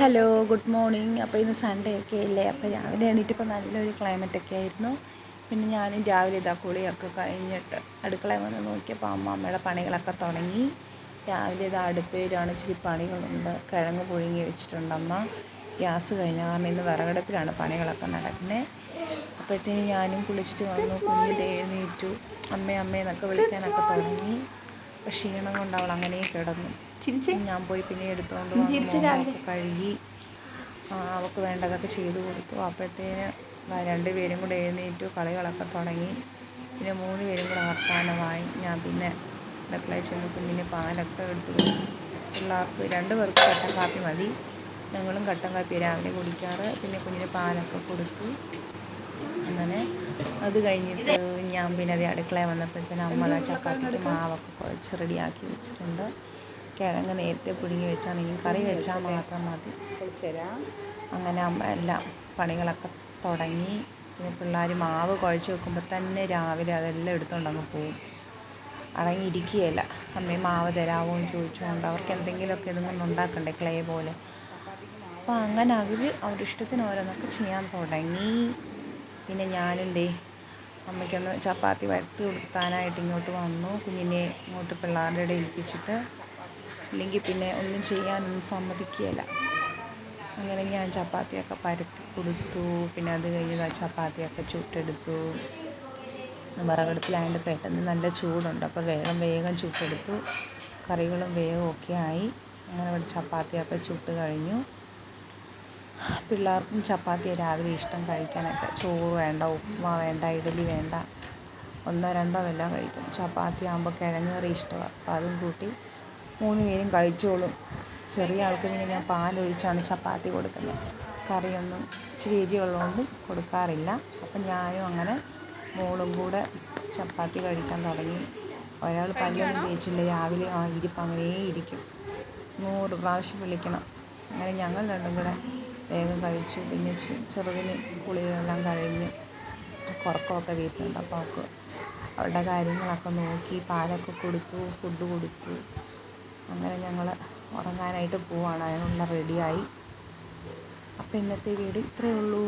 Hello good morning. അപ്പോൾ ഇന്ന് Sunday ഒക്കെ ഇല്ലേ അപ്പോൾ രാവിലെ എണീറ്റപ്പോൾ നല്ലൊരു ക്ലൈമറ്റ് ഒക്കെ ആയിരുന്നു. പിന്നെ ഞാൻ രാവിലെ ഇതാ കുളിയൊക്കെ കഴിഞ്ഞിട്ട് അടുക്കളയിൽ വന്ന് നോക്കിയപ്പോൾ അമ്മമ്മയുടെ പണികളൊക്കെ തുടങ്ങി. രാവിലെ ഇതാ അടുപ്പേരാണ് ഇച്ചിരി പണികളുണ്ട്. കിഴങ്ങ് പുഴുങ്ങി വെച്ചിട്ടുണ്ട് അമ്മ. ഗ്യാസ് കഴിഞ്ഞ കാരണം ഇന്ന് വിറകടുപ്പിലാണ് പണികളൊക്കെ നടക്കുന്നത് അപ്പോഴത്തേന് ഞാനും കുളിച്ചിട്ട് വന്നു. കുഞ്ഞിന്റെ എഴുന്നേറ്റു അമ്മേ അമ്മയെന്നൊക്കെ വിളിക്കാനൊക്കെ തുടങ്ങി. ക്ഷീണം കൊണ്ട് അവൾ അങ്ങനെ കിടന്നു. ചിരിച്ച്? ഞാൻ പോയി പിന്നെ എടുത്തുകൊണ്ട് വന്നു. കഴുകി അവൾക്ക് വേണ്ടതൊക്കെ ചെയ്തു കൊടുത്തു. അപ്പോഴത്തേന് രണ്ട് രണ്ടുപേരും കൂടെ എഴുന്നേറ്റു കളികളൊക്കെ തുടങ്ങി. പിന്നെ മൂന്ന് പേരും കൂടെ വർത്തമാനമായി ഞാൻ പിന്നെ അടുക്കളയിൽ ചെന്ന് കുഞ്ഞിന് പാലൊക്കെ എടുത്തു കൊടുത്തു. പിള്ളേർക്ക് രണ്ട് പേർക്ക് കട്ടൻ കാപ്പി മതി. ഞങ്ങളും കട്ടൻ കാപ്പി രാവിലെ കുടിക്കാറ്. പിന്നെ കുഞ്ഞിന് പാലൊക്കെ കൊടുത്തു. അങ്ങനെ അത് കഴിഞ്ഞിട്ട് ഞാൻ പിന്നെ അത് അടുക്കളയിൽ വന്നപ്പോഴത്തേനും അമ്മ ദാ ചപ്പാത്തിക്ക് മാവൊക്കെ കുഴച്ച് റെഡിയാക്കി വെച്ചിട്ടുണ്ട്. കിഴങ്ങ് നേരത്തെ പുഴുങ്ങി വെച്ചാണെങ്കിൽ കറി വെച്ചാൽ മാത്രം മതി. അങ്ങനെ അമ്മ എല്ലാം പണികളൊക്കെ തുടങ്ങി. പിന്നെ പിള്ളേർ മാവ് കുഴച്ച് വെക്കുമ്പോൾ തന്നെ രാവിലെ അതെല്ലാം എടുത്തുകൊണ്ടങ്ങ് പോവും അടങ്ങിയിരിക്കുകയില്ല. അമ്മയും മാവ് തരാമോ എന്ന് ചോദിച്ചുകൊണ്ട് അവർക്ക് എന്തെങ്കിലുമൊക്കെ ഇതൊന്നും ഉണ്ടാക്കണ്ടേ ക്ലേ പോലെ. അപ്പോൾ അങ്ങനെ അവർ അവരുടെ ഇഷ്ടത്തിന് ഓരോന്നൊക്കെ ചെയ്യാൻ തുടങ്ങി. പിന്നെ ഞാനെന്തേ അമ്മയ്ക്കൊന്ന് ചപ്പാത്തി വരത്തി കൊടുക്കാനായിട്ട് ഇങ്ങോട്ട് വന്നു. കുഞ്ഞിനെ ഇങ്ങോട്ട് പിള്ളേരുടെ ഇടയിൽ ഏൽപ്പിച്ചിട്ട് ഇല്ലെങ്കിൽ പിന്നെ ഒന്നും ചെയ്യാനൊന്നും സമ്മതിക്കുകയില്ല. അങ്ങനെ ഞാൻ ചപ്പാത്തിയൊക്കെ പരത്തി കൊടുത്തു. പിന്നെ അത് കഴിഞ്ഞ് ചപ്പാത്തിയൊക്കെ ചുട്ടെടുത്തു. വിറകടുപ്പിലായതുകൊണ്ട് പെട്ടെന്ന് നല്ല ചൂടുണ്ട്. അപ്പോൾ വേഗം വേഗം ചുട്ടെടുത്തു. കറികളും വേഗം ഒക്കെ ആയി. അങ്ങനെ ഇവിടെ ചപ്പാത്തിയൊക്കെ ചുട്ട് കഴിഞ്ഞു. പിള്ളേർക്കും ചപ്പാത്തി രാവിലെ ഇഷ്ടം കഴിക്കാനൊക്കെ. ചോറ് വേണ്ട ഉപ്മാ വേണ്ട ഇഡലി വേണ്ട. ഒന്നോ രണ്ടോ എല്ലാം കഴിക്കും. ചപ്പാത്തി ആകുമ്പോൾ കിഴങ്ങ് കറി ഇഷ്ടമാണ് അപ്പോൾ അതും കൂട്ടി മൂന്ന് പേരും കഴിച്ചോളും. ചെറിയ ആൾക്ക് പിന്നെ ഞാൻ പാലൊഴിച്ചാണ് ചപ്പാത്തി കൊടുക്കുന്നത്. കറിയൊന്നും ഇച്ചിരി എരിയുള്ളതുകൊണ്ട് കൊടുക്കാറില്ല. അപ്പം ഞാനും അങ്ങനെ മോളും കൂടെ ചപ്പാത്തി കഴിക്കാൻ തുടങ്ങി. ഒരാൾ പല്ലൊന്നും തേച്ചില്ല. രാവിലെ ആ ഇരിപ്പ് അങ്ങനെ ഇരിക്കും. നൂറ് പ്രാവശ്യം വിളിക്കണം. അങ്ങനെ ഞങ്ങൾ രണ്ടും കൂടെ വേഗം കഴിച്ചു. പിന്നെ ചെറുതിന് കുളികളെല്ലാം കഴിഞ്ഞ് കുറക്കമൊക്കെ വീട്ടിലുണ്ട് അപ്പോൾ അവൾക്ക് അവളുടെ കാര്യങ്ങളൊക്കെ നോക്കി പാലൊക്കെ കൊടുത്തു ഫുഡ് കൊടുത്തു. അങ്ങനെ ഞങ്ങൾ ഉറങ്ങാനായിട്ട് പോവാണ്. അതിനുള്ള റെഡിയായി അപ്പോൾ ഇന്നത്തെ വീട് ഇത്രയേ ഉള്ളൂ.